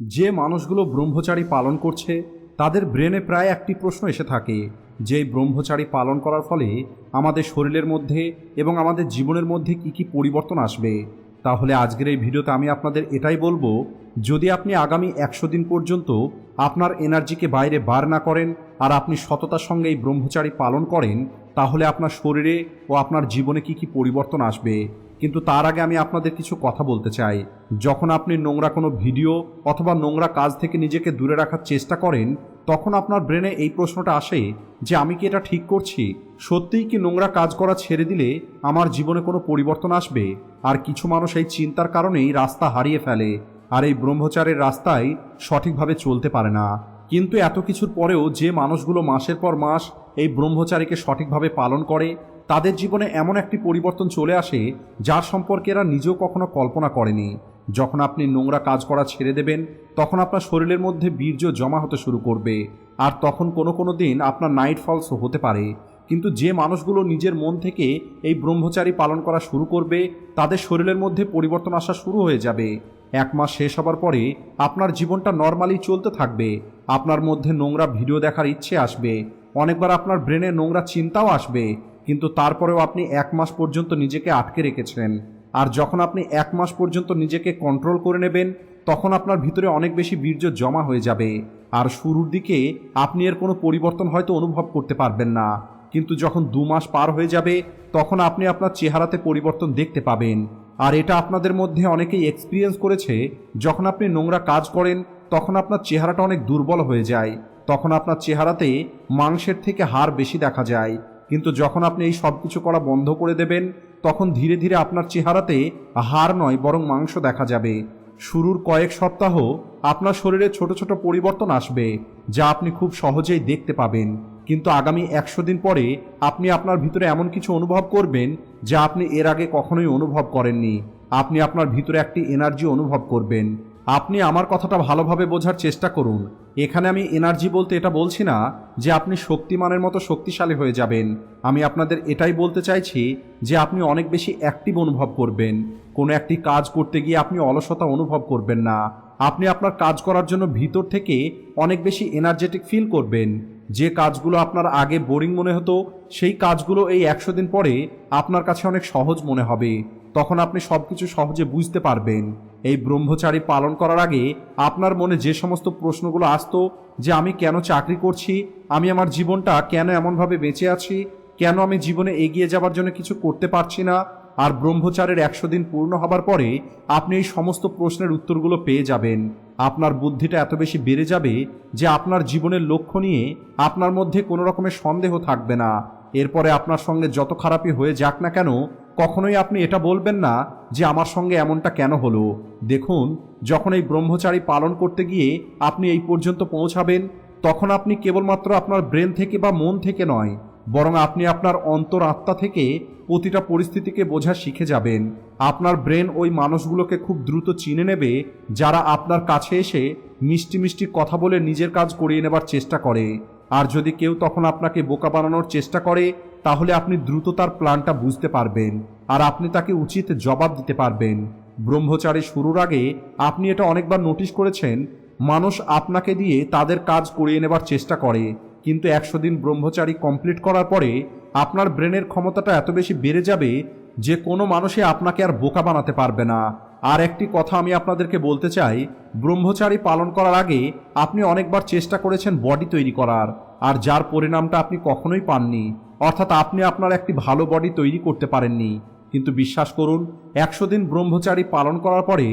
যে মানুষগুলো ব্রহ্মচারী পালন করছে, তাদের ব্রেনে প্রায় একটি প্রশ্ন এসে থাকে, যে ব্রহ্মচারী পালন করার ফলে আমাদের শরীরের মধ্যে এবং আমাদের জীবনের মধ্যে কি কি পরিবর্তন আসবে? তাহলে আজকের এই ভিডিওতে আমি আপনাদের এটাই বলব, যদি আপনি আগামী একশো দিন পর্যন্ত আপনার এনার্জিকে বাইরে বার না করেন আর আপনি সততার সঙ্গে এই ব্রহ্মচারী পালন করেন, তাহলে আপনার শরীরে ও আপনার জীবনে কি কি পরিবর্তন আসবে? কিন্তু তার আগে আমি আপনাদের কিছু কথা বলতে চাই। যখন আপনি নোংরা কোনো ভিডিও অথবা নোংরা কাজ থেকে নিজেকে দূরে রাখার চেষ্টা করেন, তখন আপনার ব্রেনে এই প্রশ্নটা আসে যে, আমি কি এটা ঠিক করছি? সত্যিই কি নোংরা কাজ করা ছেড়ে দিলে আমার জীবনে কোনো পরিবর্তন আসবে? আর কিছু মানুষ এই চিন্তার কারণেই রাস্তা হারিয়ে ফেলে আর এই ব্রহ্মচারের রাস্তায় সঠিকভাবে চলতে পারে না। কিন্তু এত কিছুর পরেও যে মানুষগুলো মাসের পর মাস এই ব্রহ্মচারীকে সঠিকভাবে পালন করে তাদের জীবনে এমন একটি পরিবর্তন চলে আসে যার সম্পর্কে এরা নিজেও কখনো কল্পনা করেনি। যখন আপনি নোংরা কাজ করা ছেড়ে দেবেন, তখন আপনার শরীরের মধ্যে বীর্য জমা হতে শুরু করবে। আর তখন কোনো কোনো দিন আপনার নাইট ফলসও হতে পারে। কিন্তু যে মানুষগুলো নিজের মন থেকে এই ব্রহ্মচারী পালন করা শুরু করবে, তাদের শরীরের মধ্যে পরিবর্তন আসা শুরু হয়ে যাবে। এক মাস শেষ হবার পরে আপনার জীবনটা নর্মালি চলতে থাকবে। আপনার মধ্যে নোংরা ভিডিও দেখার ইচ্ছে আসবে। অনেকবার আপনার ব্রেনে নোংরা চিন্তাও আসবে। কিন্তু তারপরেও আপনি এক মাস পর্যন্ত নিজেকে আটকে রেখেছেন আর যখন আপনি এক মাস পর্যন্ত নিজেকে কন্ট্রোল করে নেবেন, তখন আপনার ভিতরে অনেক বেশি বীর্য জমা হয়ে যাবে। আর শুরুর দিকে আপনি এর কোনো পরিবর্তন হয়তো অনুভব করতে পারবেন না। কিন্তু যখন দু মাস পার হয়ে যাবে, তখন আপনি আপনার চেহারাতে পরিবর্তন দেখতে পাবেন। আর এটা আপনাদের মধ্যে অনেকেই এক্সপিরিয়েন্স করেছে, যখন আপনি নোংরা কাজ করেন, তখন আপনার চেহারাটা অনেক দুর্বল হয়ে যায়। তখন আপনার চেহারাতে মাংসের থেকে হাড় বেশি দেখা যায়। কিন্তু যখন আপনি এই সব কিছু করা বন্ধ করে দেবেন, তখন ধীরে ধীরে আপনার চেহারাতে হাড় নয়, বরং মাংস দেখা যাবে। শুরুর কয়েক সপ্তাহ আপনার শরীরে ছোট ছোট পরিবর্তন আসবে, যা আপনি খুব সহজেই দেখতে পাবেন। কিন্তু আগামী একশো দিন পরে আপনি আপনার ভিতরে এমন কিছু অনুভব করবেন, যা আপনি এর আগে কখনোই অনুভব করেননি। আপনি আপনার ভিতরে একটি এনার্জি অনুভব করবেন। আপনি আমার কথাটা ভালোভাবে বোঝার চেষ্টা করুন। এখানে আমি এনার্জি বলতে এটা বলছি না যে আপনি শক্তিমানের মতো শক্তিশালী হয়ে যাবেন। আমি আপনাদের এটাই বলতে চাইছি যে আপনি অনেক বেশি অ্যাক্টিভ অনুভব করবেন। কোনো একটি কাজ করতে গিয়ে আপনি অলসতা অনুভব করবেন না। আপনি আপনার কাজ করার জন্য ভিতর থেকে অনেক বেশি এনার্জেটিক ফিল করবেন। যে কাজগুলো আপনার আগে বোরিং মনে হতো, সেই কাজগুলো এই একশো দিন পরে আপনার কাছে অনেক সহজ মনে হবে। তখন আপনি সব কিছু সহজে বুঝতে পারবেন। এই ব্রহ্মচারী পালন করার আগে আপনার মনে যে সমস্ত প্রশ্নগুলো আসতো যে আমি কেন চাকরি করছি, আমি আমার জীবনটা কেন এমনভাবে বেঁচে আছি, কেন আমি জীবনে এগিয়ে যাবার জন্য কিছু করতে পারছি না, আর ব্রহ্মচারের একশো দিন পূর্ণ হবার পরে আপনি এই সমস্ত প্রশ্নের উত্তরগুলো পেয়ে যাবেন। আপনার বুদ্ধিটা এত বেশি বেড়ে যাবে যে আপনার জীবনের লক্ষ্য নিয়ে আপনার মধ্যে কোনো রকমের সন্দেহ থাকবে না। এরপরে আপনার সঙ্গে যত খারাপই হয়ে যাক না কেন কখনোই আপনি এটা বলবেন না যে আমার সঙ্গে এমনটা কেন হলো। দেখুন, যখন এই ব্রহ্মচারী পালন করতে গিয়ে আপনি এই পর্যন্ত পৌঁছাবেন, তখন আপনি কেবলমাত্র আপনার ব্রেন থেকে বা মন থেকে নয়, বরং আপনি আপনার অন্তর আত্মা থেকে প্রতিটা পরিস্থিতিকে বোঝা শিখে যাবেন। আপনার ব্রেন ওই মানুষগুলোকে খুব দ্রুত চিনে নেবে, যারা আপনার কাছে এসে মিষ্টি মিষ্টি কথা বলে নিজের কাজ করিয়ে নেবার চেষ্টা করে। আর যদি কেউ তখন আপনাকে বোকা বানানোর চেষ্টা করে, তাহলে আপনি দ্রুত তার প্ল্যানটা বুঝতে পারবেন, আর আপনি তাকে উচিত জবাব দিতে পারবেন। ব্রহ্মচারী শুরুর আগে আপনি এটা অনেকবার নোটিশ করেছেন, মানুষ আপনাকে দিয়ে তাদের কাজ করিয়ে নেবার চেষ্টা করে, কিন্তু একশো দিন ব্রহ্মচারী কমপ্লিট করার পরে আপনার ব্রেনের ক্ষমতাটা এত বেশি বেড়ে যাবে যে কোনো মানুষই আপনাকে আর বোকা বানাতে পারবে না। আর একটি কথা আমি আপনাদেরকে বলতে চাই, ব্রহ্মচারী পালন করার আগে আপনি অনেকবার চেষ্টা করেছেন বডি তৈরি করার, আর যার পরিণামটা আপনি কখনোই পাননি। অর্থাৎ আপনি আপনার একটি ভালো বডি তৈরি করতে পারেননি। কিন্তু বিশ্বাস করুন, একশো দিন ব্রহ্মচারী পালন করার পরে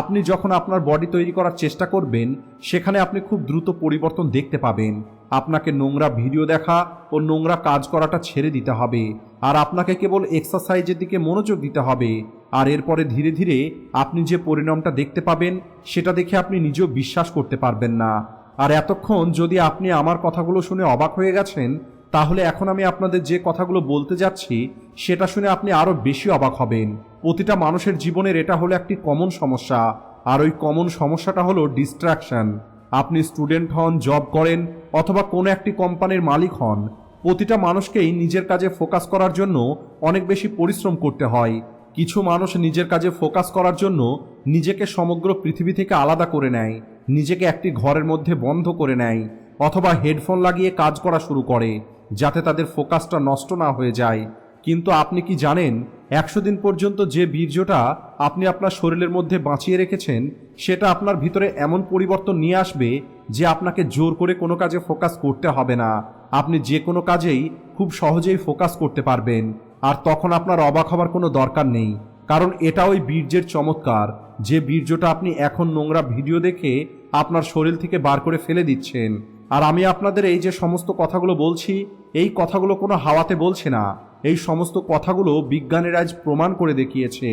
আপনি যখন আপনার বডি তৈরি করার চেষ্টা করবেন, সেখানে আপনি খুব দ্রুত পরিবর্তন দেখতে পাবেন। আপনাকে নোংরা ভিডিও দেখা ও নোংরা কাজ করাটা ছেড়ে দিতে হবে, আর আপনাকে কেবল এক্সারসাইজের দিকে মনোযোগ দিতে হবে। আর এরপরে ধীরে ধীরে আপনি যে পরিণামটা দেখতে পাবেন, সেটা দেখে আপনি নিজেও বিশ্বাস করতে পারবেন না। আর এতক্ষণ যদি আপনি আমার কথাগুলো শুনে অবাক হয়ে গেছেন, তাহলে এখন আমি আপনাদের যে কথাগুলো বলতে যাচ্ছি, সেটা শুনে আপনি আরও বেশি অবাক হবেন। প্রতিটা মানুষের জীবনের এটা হলো একটি কমন সমস্যা, আর ওই কমন সমস্যাটা হলো ডিস্ট্রাকশন আপনি স্টুডেন্ট হন জব করেন, অথবা কোনো একটি কোম্পানির মালিক হন। প্রতিটা মানুষকেই নিজের কাজে ফোকাস করার জন্য অনেক বেশি পরিশ্রম করতে হয়। কিছু মানুষ নিজের কাজে ফোকাস করার জন্য নিজেকে সমগ্র পৃথিবী থেকে আলাদা করে নেয়, নিজেকে একটি ঘরের মধ্যে বন্ধ করে নেয় অথবা হেডফোন লাগিয়ে কাজ করা শুরু করে যাতে তাদের ফোকাসটা নষ্ট না হয়ে যায়। কিন্তু আপনি কি জানেন, একশো দিন পর্যন্ত যে বীর্যটা আপনি আপনার শরীরের মধ্যে বাঁচিয়ে রেখেছেন, সেটা আপনার ভিতরে এমন পরিবর্তন নিয়ে আসবে যে আপনাকে জোর করে কোনো কাজে ফোকাস করতে হবে না। আপনি যে কোনো কাজেই খুব সহজেই ফোকাস করতে পারবেন। আর তখন আপনার অবাক হবার কোনো দরকার নেই, কারণ এটা ওই বীর্যের চমৎকার। যে বীর্যটা আপনি এখন নোংরা ভিডিও দেখে আপনার শরীর থেকে বার করে ফেলে দিচ্ছেন। আর আমি আপনাদের এই যে সমস্ত কথাগুলো বলছি, এই কথাগুলো কোনো হাওয়াতে বলছে না। এই সমস্ত কথাগুলো বিজ্ঞানের আজ প্রমাণ করে দেখিয়েছে।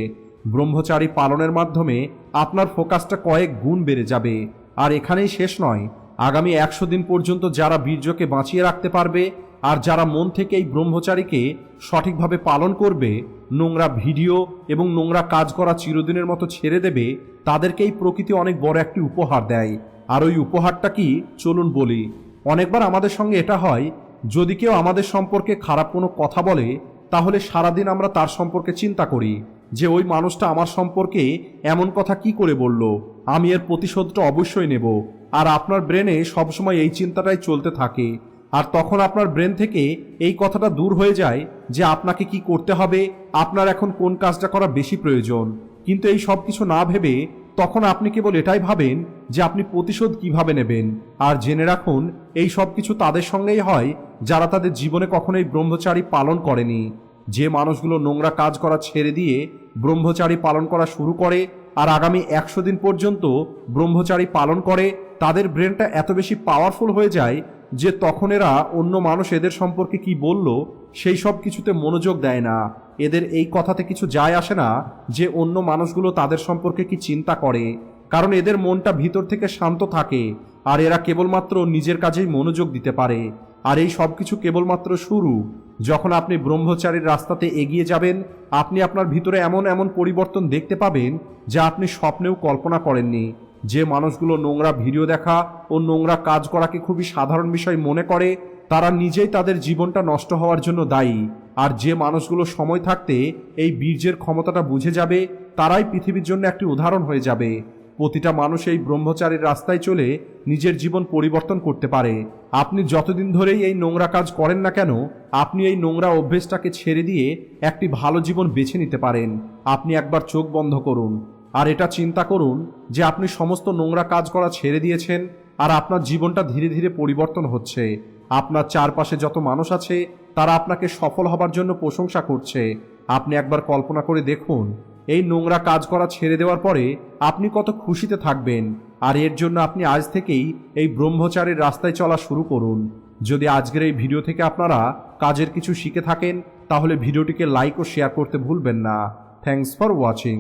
ব্রহ্মচারী পালনের মাধ্যমে আপনার ফোকাসটা কয়েক গুণ বেড়ে যাবে। আর এখানেই শেষ নয়, আগামী একশো দিন পর্যন্ত যারা বীর্যকে বাঁচিয়ে রাখতে পারবে আর যারা মন থেকে এই ব্রহ্মচারীকে সঠিকভাবে পালন করবে, নোংরা ভিডিও এবং নোংরা কাজ করা চিরদিনের মতো ছেড়ে দেবে, তাদেরকেই প্রকৃতি অনেক বড় একটি উপহার দেয়। আর ওই উপহারটা কি? চলুন বলি। অনেকবার আমাদের সঙ্গে এটা হয়, যদি কেউ আমাদের সম্পর্কে খারাপ কোনো কথা বলে, তাহলে সারাদিন আমরা তার সম্পর্কে চিন্তা করি যে ওই মানুষটা আমার সম্পর্কে এমন কথা কি করে বলল। আমি এর প্রতিশোধটা অবশ্যই নেব। আর আপনার ব্রেনে সবসময় এই চিন্তাটাই চলতে থাকে। আর তখন আপনার ব্রেন থেকে এই কথাটা দূর হয়ে যায় যে আপনাকে কি করতে হবে, আপনার এখন কোন কাজটা করা বেশি প্রয়োজন। কিন্তু এই সব কিছু না ভেবে তখন আপনি কেবল এটাই ভাবেন যে আপনি প্রতিশোধ কীভাবে নেবেন। আর জেনে রাখুন, এই সব কিছু তাদের সঙ্গেই হয় যারা তাদের জীবনে কখনোই ব্রহ্মচারী পালন করেনি। যে মানুষগুলো নোংরা কাজ করা ছেড়ে দিয়ে ব্রহ্মচারী পালন করা শুরু করে আর আগামী একশো দিন পর্যন্ত ব্রহ্মচারী পালন করে, তাদের ব্রেনটা এত বেশি পাওয়ারফুল হয়ে যায় যে তখন এরা অন্য মানুষ এদের সম্পর্কে কি বলল, সেই সব কিছুতে মনোযোগ দেয় না। এদের এই কথাতে কিছু যায় আসে না যে অন্য মানুষগুলো তাদের সম্পর্কে কি চিন্তা করে। কারণ এদের মনটা ভিতর থেকে শান্ত থাকে, আর এরা কেবলমাত্র নিজের কাজেই মনোযোগ দিতে পারে। আর এই সব কিছু কেবলমাত্র শুরু। যখন আপনি ব্রহ্মচারীর রাস্তাতে এগিয়ে যাবেন, আপনি আপনার ভিতরে এমন এমন পরিবর্তন দেখতে পাবেন যা আপনি স্বপ্নেও কল্পনা করেননি। যে মানুষগুলো নোংরা ভিডিও দেখা ও নোংরা কাজ করাকে খুবই সাধারণ বিষয় মনে করে, তারা নিজেই তাদের জীবনটা নষ্ট হওয়ার জন্য দায়ী। আর যে মানুষগুলো সময় থাকতে এই বীর্যের ক্ষমতাটা বুঝে যাবে, তারাই পৃথিবীর জন্য একটি উদাহরণ হয়ে যাবে। প্রতিটা মানুষ এই ব্রহ্মচারীর রাস্তায় চলে নিজের জীবন পরিবর্তন করতে পারে। আপনি যতদিন ধরেই এই নোংরা কাজ করেন না কেন, আপনি এই নোংরা অভ্যেসটাকে ছেড়ে দিয়ে একটি ভালো জীবন বেছে নিতে পারেন। আপনি একবার চোখ বন্ধ করুন। আর এটা চিন্তা করুন যে আপনি সমস্ত নোংরা কাজ করা ছেড়ে দিয়েছেন আর আপনার জীবনটা ধীরে ধীরে পরিবর্তন হচ্ছে। আপনার চারপাশে যত মানুষ আছে, তারা আপনাকে সফল হবার জন্য প্রশংসা করছে। আপনি একবার কল্পনা করে দেখুন, এই নোংরা কাজ করা ছেড়ে দেওয়ার পরে আপনি কত খুশিতে থাকবেন। আর এর জন্য আপনি আজ থেকেই এই ব্রহ্মচারীর রাস্তায় চলা শুরু করুন। যদি আজকের এই ভিডিও থেকে আপনারা কাজের কিছু শিখে থাকেন, তাহলে ভিডিওটিকে লাইক ও শেয়ার করতে ভুলবেন না। Thanks for watching